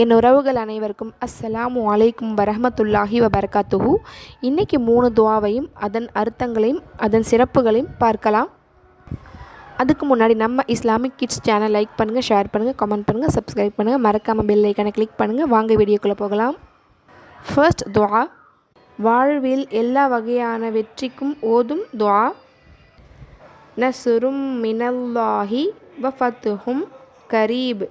என் உறவுகள் அனைவருக்கும் அஸ்ஸலாமு அலைக்கும் வரஹமத்துல்லாஹி வபரகாத்துஹு. இன்றைக்கி மூணு துவாவையும் அதன் அர்த்தங்களையும் அதன் சிறப்புகளையும் பார்க்கலாம். அதுக்கு முன்னாடி நம்ம இஸ்லாமிக் கிட்ஸ் சேனல் லைக் பண்ணுங்கள் ஷேர் பண்ணுங்கள் கமெண்ட் பண்ணுங்கள் சப்ஸ்கிரைப் பண்ணுங்கள் மறக்காமல் பெல் ஐக்கனை கிளிக் பண்ணுங்கள் வாங்க வீடியோக்குள்ளே போகலாம். ஃபர்ஸ்ட் துவா. வாழ்வில் எல்லா வகையான வெற்றிக்கும் ஓதும் துவா. நசுரும் மினல்லாஹி வஃபத்துஹும் கரீப்.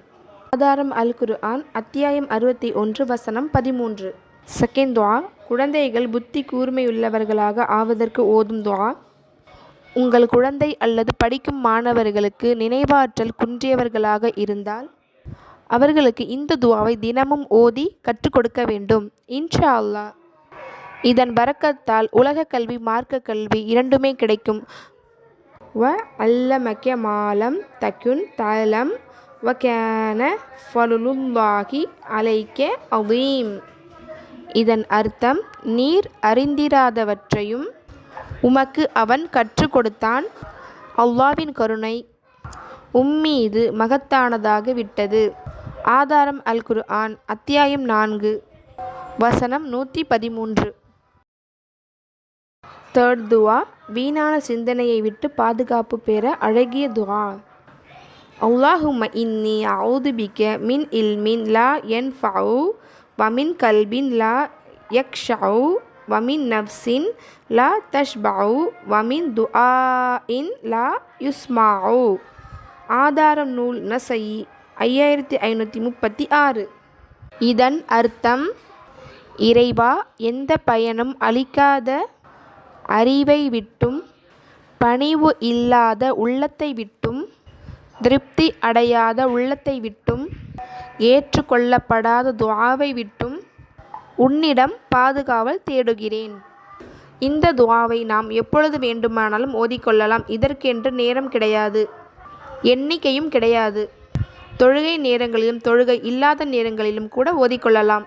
ஆதாரம் அல் குர்ஆன் அத்தியாயம் அறுபத்தி ஒன்று வசனம் பதிமூன்று. செகண்ட் துவா குழந்தைகள் புத்தி கூர்மையுள்ளவர்களாக ஆவதற்கு ஓதும் துவா. உங்கள் குழந்தை அல்லது படிக்கும் மாணவர்களுக்கு நினைவாற்றல் குன்றியவர்களாக இருந்தால் அவர்களுக்கு இந்த துவாவை தினமும் ஓதி கற்றுக் கொடுக்க வேண்டும். இன்ஷா அல்லாஹ் இதன் பரக்கத்தால் உலக கல்வி மார்க்க கல்வி இரண்டுமே கிடைக்கும். வ அல்ல மக்கிய மாலம் தக்குன் தலம் வக்கேன கேன ஃபலுல்லாஹி அலைக்க இதன் அர்த்தம் நீர் அறிந்திராதவற்றையும் உமக்கு அவன் கற்றுக் கொடுத்தான். அல்லாவின் கருணை உம்மீது மகத்தானதாக விட்டது. ஆதாரம் அல் குரு ஆன் அத்தியாயம் நான்கு வசனம் நூற்றி பதிமூன்று தேர்ட் துவா வீணான சிந்தனையை விட்டு பாதுகாப்பு பெற அழகிய துவா அல்லாஹும்ம இன்னி அவுது பிக்க மின் இல்மின் லா என் ஃபவு வமின் கல்பின் லா யக்ஷவு வமின் நப்சின் லா தஷ்பவு வமின் துஆ இன் லா யுஸ்மாவு ஆதாரம் நூல் நசை ஐயாயிரத்தி ஐநூற்றி முப்பத்தி ஆறு. இதன் அர்த்தம் இறைவா எந்த பயனும் அளிக்காத அறிவை விட்டும் பணிவு இல்லாத உள்ளத்தை விட்டும் திருப்தி அடையாத உள்ளத்தை விட்டும் ஏற்றுக்கொள்ளப்படாத துவாவை விட்டும் உன்னிடம் பாதுகாவல் தேடுகிறேன். இந்த துவாவை நாம் எப்பொழுது வேண்டுமானாலும் ஓதிக்கொள்ளலாம். இதற்கென்று நேரம் கிடையாது. எண்ணிக்கையும் கிடையாது. தொழுகை நேரங்களிலும் தொழுகை இல்லாத நேரங்களிலும் கூட ஓதிக்கொள்ளலாம்.